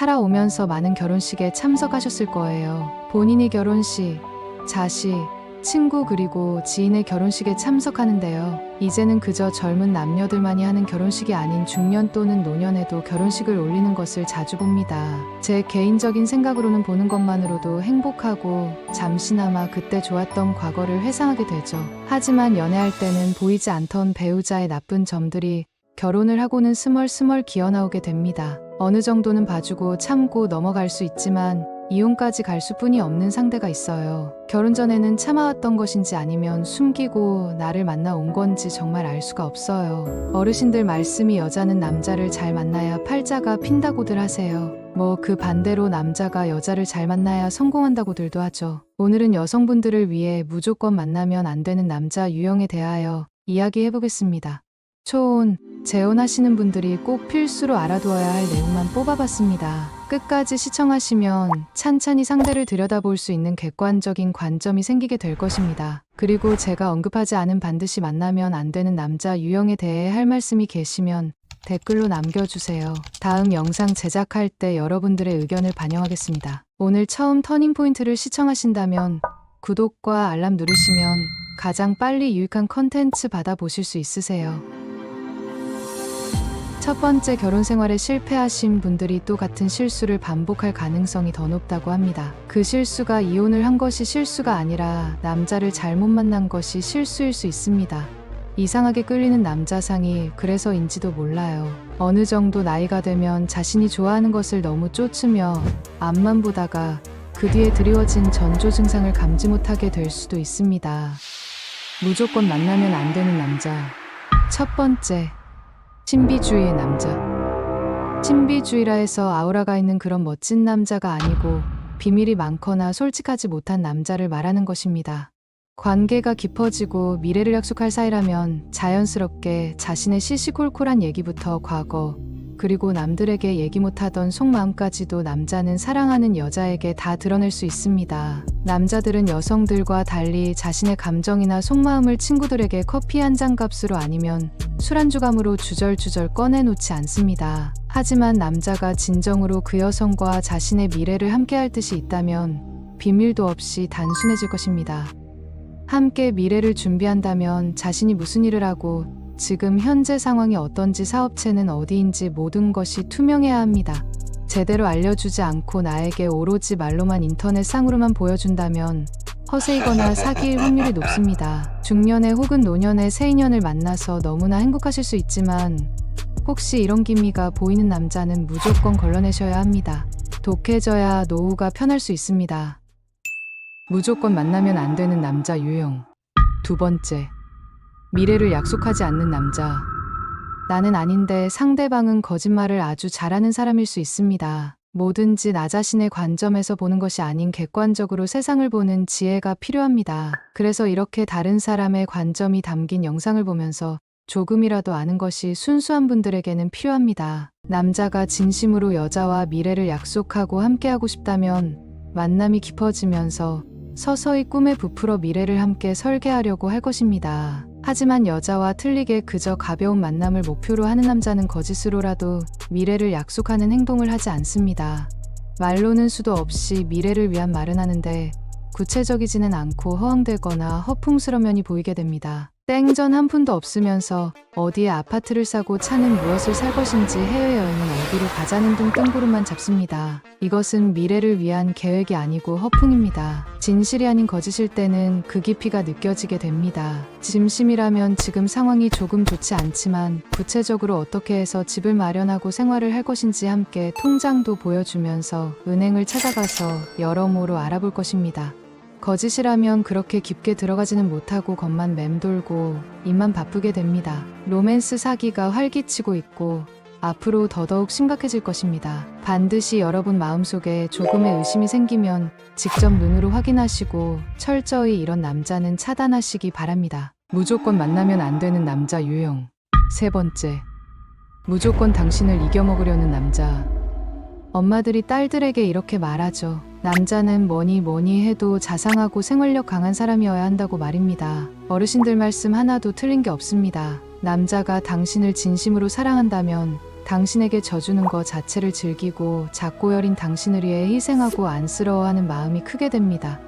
살아오면서 많은 결혼식에 참석하셨을 거예요. 본인이 결혼식, 자식, 친구 그리고 지인의 결혼식에 참석하는데요. 이제는 그저 젊은 남녀들만이 하는 결혼식이 아닌 중년 또는 노년에도 결혼식을 올리는 것을 자주 봅니다. 제 개인적인 생각으로는 보는 것만으로도 행복하고 잠시나마 그때 좋았던 과거를 회상하게 되죠. 하지만 연애할 때는 보이지 않던 배우자의 나쁜 점들이 결혼을 하고는 스멀스멀 기어나오게 됩니다. 어느 정도는 봐주고 참고 넘어갈 수 있지만 이혼까지 갈 수뿐이 없는 상대가 있어요. 결혼 전에는 참아왔던 것인지 아니면 숨기고 나를 만나 온 건지 정말 알 수가 없어요. 어르신들 말씀이 여자는 남자를 잘 만나야 팔자가 핀다고들 하세요. 뭐 그 반대로 남자가 여자를 잘 만나야 성공한다고들도 하죠. 오늘은 여성분들을 위해 무조건 만나면 안 되는 남자 유형에 대하여 이야기해 보겠습니다. 초혼, 재혼하시는 분들이 꼭 필수로 알아두어야 할 내용만 뽑아봤습니다. 끝까지 시청하시면 찬찬히 상대를 들여다볼 수 있는 객관적인 관점이 생기게 될 것입니다. 그리고 제가 언급하지 않은 반드시 만나면 안 되는 남자 유형에 대해 할 말씀이 계시면 댓글로 남겨주세요. 다음 영상 제작할 때 여러분들의 의견을 반영하겠습니다. 오늘 처음 터닝포인트를 시청하신다면 구독과 알람 누르시면 가장 빨리 유익한 컨텐츠 받아보실 수 있으세요. 첫 번째 결혼 생활에 실패하신 분들이 또 같은 실수를 반복할 가능성이 더 높다고 합니다. 그 실수가 이혼을 한 것이 실수가 아니라 남자를 잘못 만난 것이 실수일 수 있습니다. 이상하게 끌리는 남자상이 그래서인지도 몰라요. 어느 정도 나이가 되면 자신이 좋아하는 것을 너무 쫓으며 앞만 보다가 그 뒤에 드리워진 전조 증상을 감지 못하게 될 수도 있습니다. 무조건 만나면 안 되는 남자. 첫 번째, 신비주의의 남자. 신비주의라 해서 아우라가 있는 그런 멋진 남자가 아니고 비밀이 많거나 솔직하지 못한 남자를 말하는 것입니다. 관계가 깊어지고 미래를 약속할 사이라면 자연스럽게 자신의 시시콜콜한 얘기부터 과거, 그리고 남들에게 얘기 못하던 속마음까지도 남자는 사랑하는 여자에게 다 드러낼 수 있습니다. 남자들은 여성들과 달리 자신의 감정이나 속마음을 친구들에게 커피 한 잔 값으로 아니면 술 안주감으로 주절주절 꺼내놓지 않습니다. 하지만 남자가 진정으로 그 여성과 자신의 미래를 함께할 뜻이 있다면 비밀도 없이 단순해질 것입니다. 함께 미래를 준비한다면 자신이 무슨 일을 하고 지금 현재 상황이 어떤지 사업체는 어디인지 모든 것이 투명해야 합니다. 제대로 알려주지 않고 나에게 오로지 말로만 인터넷상으로만 보여준다면 허세이거나 사기일 확률이 높습니다. 중년에 혹은 노년에 새 인연을 만나서 너무나 행복하실 수 있지만 혹시 이런 기미가 보이는 남자는 무조건 걸러내셔야 합니다. 독해져야 노후가 편할 수 있습니다. 무조건 만나면 안 되는 남자 유형. 두 번째. 미래를 약속하지 않는 남자. 나는 아닌데 상대방은 거짓말을 아주 잘하는 사람일 수 있습니다. 뭐든지 나 자신의 관점에서 보는 것이 아닌 객관적으로 세상을 보는 지혜가 필요합니다. 그래서 이렇게 다른 사람의 관점이 담긴 영상을 보면서 조금이라도 아는 것이 순수한 분들에게는 필요합니다. 남자가 진심으로 여자와 미래를 약속하고 함께하고 싶다면 만남이 깊어지면서 서서히 꿈에 부풀어 미래를 함께 설계하려고 할 것입니다. 하지만 여자와 틀리게 그저 가벼운 만남을 목표로 하는 남자는 거짓으로라도 미래를 약속하는 행동을 하지 않습니다. 말로는 수도 없이 미래를 위한 말은 하는데 구체적이지는 않고 허황되거나 허풍스러운 면이 보이게 됩니다. 땡전 한 푼도 없으면서 어디에 아파트를 사고 차는 무엇을 살 것인지 해외여행은 어디로 가자는 등 뜬구름만 잡습니다. 이것은 미래를 위한 계획이 아니고 허풍입니다. 진실이 아닌 거짓일 때는 그 깊이가 느껴지게 됩니다. 진심이라면 지금 상황이 조금 좋지 않지만 구체적으로 어떻게 해서 집을 마련하고 생활을 할 것인지 함께 통장도 보여주면서 은행을 찾아가서 여러모로 알아볼 것입니다. 거짓이라면 그렇게 깊게 들어가지는 못하고 겉만 맴돌고 입만 바쁘게 됩니다. 로맨스 사기가 활기치고 있고 앞으로 더더욱 심각해질 것입니다. 반드시 여러분 마음속에 조금의 의심이 생기면 직접 눈으로 확인하시고 철저히 이런 남자는 차단하시기 바랍니다. 무조건 만나면 안 되는 남자 유형. 세 번째. 무조건 당신을 이겨먹으려는 남자. 엄마들이 딸들에게 이렇게 말하죠. 남자는 뭐니 뭐니 해도 자상하고 생활력 강한 사람이어야 한다고 말입니다. 어르신들 말씀 하나도 틀린 게 없습니다. 남자가 당신을 진심으로 사랑한다면 당신에게 져주는 것 자체를 즐기고 작고 여린 당신을 위해 희생하고 안쓰러워하는 마음이 크게 됩니다.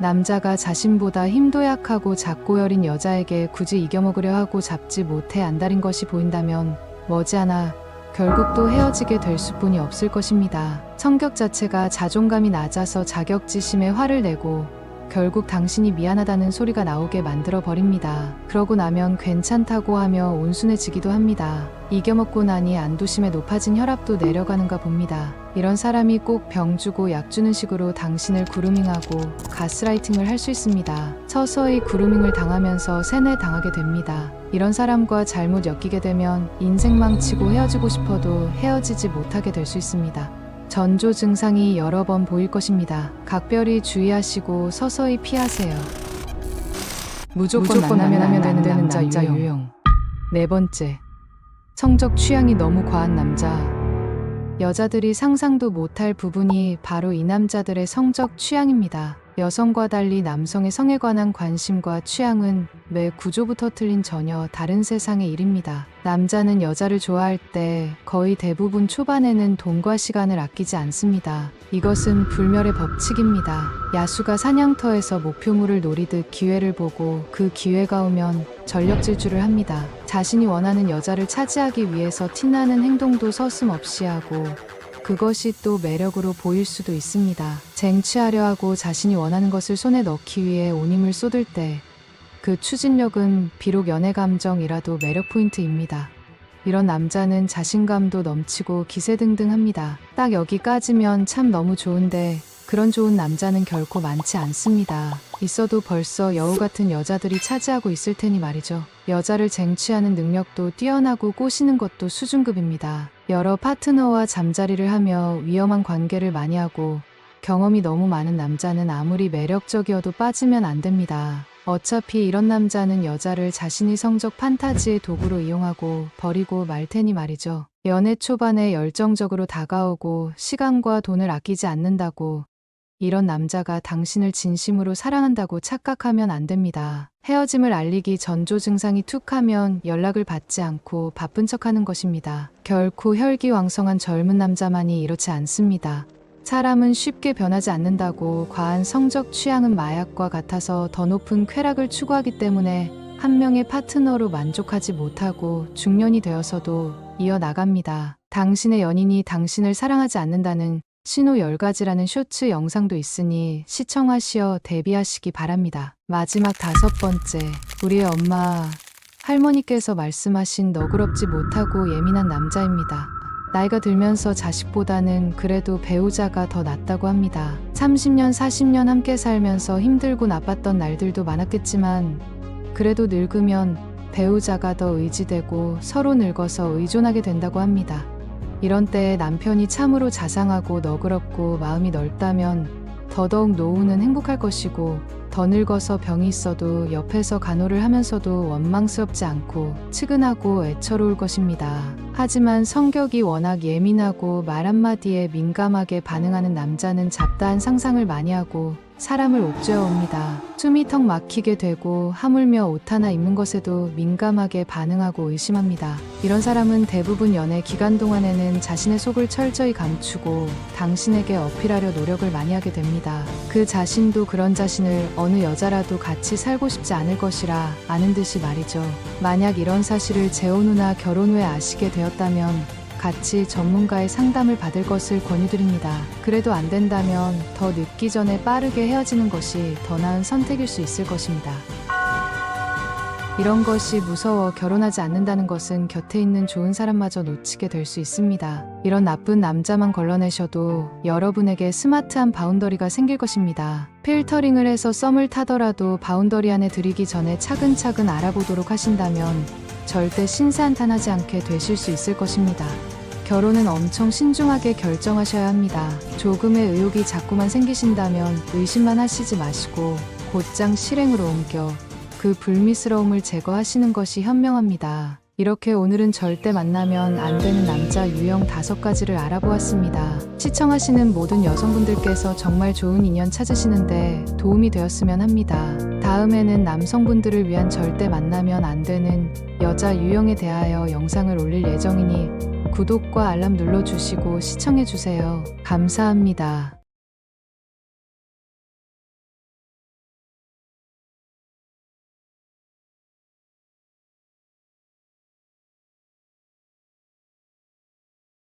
남자가 자신보다 힘도 약하고 작고 여린 여자에게 굳이 이겨먹으려 하고 잡지 못해 안달인 것이 보인다면 머지않아 결국 또 헤어지게 될 수뿐이 없을 것입니다. 성격 자체가 자존감이 낮아서 자격지심에 화를 내고 결국 당신이 미안하다는 소리가 나오게 만들어 버립니다. 그러고 나면 괜찮다고 하며 온순해지기도 합니다. 이겨먹고 나니 안도심에 높아진 혈압도 내려가는가 봅니다. 이런 사람이 꼭 병 주고 약 주는 식으로 당신을 구루밍하고 가스라이팅을 할 수 있습니다. 서서히 구루밍을 당하면서 세뇌 당하게 됩니다. 이런 사람과 잘못 엮이게 되면 인생 망치고 헤어지고 싶어도 헤어지지 못하게 될 수 있습니다. 전조 증상이 여러 번 보일 것입니다. 각별히 주의하시고 서서히 피하세요. 무조건, 만나면 안 되는 남자, 유형. 네 번째. 성적 취향이 너무 과한 남자. 여자들이 상상도 못할 부분이 바로 이 남자들의 성적 취향입니다. 여성과 달리 남성의 성에 관한 관심과 취향은 매 구조부터 틀린 전혀 다른 세상의 일입니다. 남자는 여자를 좋아할 때 거의 대부분 초반에는 돈과 시간을 아끼지 않습니다. 이것은 불멸의 법칙입니다. 야수가 사냥터에서 목표물을 노리듯 기회를 보고 그 기회가 오면 전력 질주를 합니다. 자신이 원하는 여자를 차지하기 위해서 티나는 행동도 서슴없이 하고 그것이 또 매력으로 보일 수도 있습니다. 쟁취하려 하고 자신이 원하는 것을 손에 넣기 위해 온 힘을 쏟을 때 그 추진력은 비록 연애 감정이라도 매력 포인트입니다. 이런 남자는 자신감도 넘치고 기세등등합니다. 딱 여기까지면 참 너무 좋은데 그런 좋은 남자는 결코 많지 않습니다. 있어도 벌써 여우 같은 여자들이 차지하고 있을 테니 말이죠. 여자를 쟁취하는 능력도 뛰어나고 꼬시는 것도 수준급입니다. 여러 파트너와 잠자리를 하며 위험한 관계를 많이 하고 경험이 너무 많은 남자는 아무리 매력적이어도 빠지면 안 됩니다. 어차피 이런 남자는 여자를 자신의 성적 판타지의 도구로 이용하고 버리고 말 테니 말이죠. 연애 초반에 열정적으로 다가오고 시간과 돈을 아끼지 않는다고 이런 남자가 당신을 진심으로 사랑한다고 착각하면 안 됩니다. 헤어짐을 알리기 전조 증상이 툭 하면 연락을 받지 않고 바쁜 척 하는 것입니다. 결코 혈기왕성한 젊은 남자만이 이렇지 않습니다. 사람은 쉽게 변하지 않는다고 과한 성적 취향은 마약과 같아서 더 높은 쾌락을 추구하기 때문에 한 명의 파트너로 만족하지 못하고 중년이 되어서도 이어나갑니다. 당신의 연인이 당신을 사랑하지 않는다는 신호 10가지라는 쇼츠 영상도 있으니 시청하시어 대비하시기 바랍니다. 마지막 다섯 번째, 우리의 엄마, 할머니께서 말씀하신 너그럽지 못하고 예민한 남자입니다. 나이가 들면서 자식보다는 그래도 배우자가 더 낫다고 합니다. 30년, 40년 함께 살면서 힘들고 나빴던 날들도 많았겠지만, 그래도 늙으면 배우자가 더 의지되고 서로 늙어서 의존하게 된다고 합니다. 이런 때에 남편이 참으로 자상하고 너그럽고 마음이 넓다면 더더욱 노후는 행복할 것이고 더 늙어서 병이 있어도 옆에서 간호를 하면서도 원망스럽지 않고 측은하고 애처로울 것입니다. 하지만 성격이 워낙 예민하고 말 한마디에 민감하게 반응하는 남자는 잡다한 상상을 많이 하고 사람을 옥죄어 옵니다. 숨이 턱 막히게 되고 하물며 옷 하나 입는 것에도 민감하게 반응하고 의심합니다. 이런 사람은 대부분 연애 기간 동안에는 자신의 속을 철저히 감추고 당신에게 어필하려 노력을 많이 하게 됩니다. 그 자신도 그런 자신을 어느 여자라도 같이 살고 싶지 않을 것이라 아는 듯이 말이죠. 만약 이런 사실을 재혼 후나 결혼 후에 아시게 되었다면 같이 전문가의 상담을 받을 것을 권유드립니다. 그래도 안 된다면 더 늦기 전에 빠르게 헤어지는 것이 더 나은 선택일 수 있을 것입니다. 이런 것이 무서워 결혼하지 않는다는 것은 곁에 있는 좋은 사람마저 놓치게 될 수 있습니다. 이런 나쁜 남자만 걸러내셔도 여러분에게 스마트한 바운더리가 생길 것입니다. 필터링을 해서 썸을 타더라도 바운더리 안에 들이기 전에 차근차근 알아보도록 하신다면 절대 신세한탄하지 않게 되실 수 있을 것입니다. 결혼은 엄청 신중하게 결정하셔야 합니다. 조금의 의욕이 자꾸만 생기신다면 의심만 하시지 마시고 곧장 실행으로 옮겨 그 불미스러움을 제거하시는 것이 현명합니다. 이렇게 오늘은 절대 만나면 안 되는 남자 유형 다섯 가지를 알아보았습니다. 시청하시는 모든 여성분들께서 정말 좋은 인연 찾으시는데 도움이 되었으면 합니다. 다음에는 남성분들을 위한 절대 만나면 안 되는 여자 유형에 대하여 영상을 올릴 예정이니 구독과 알람 눌러주시고 시청해주세요. 감사합니다.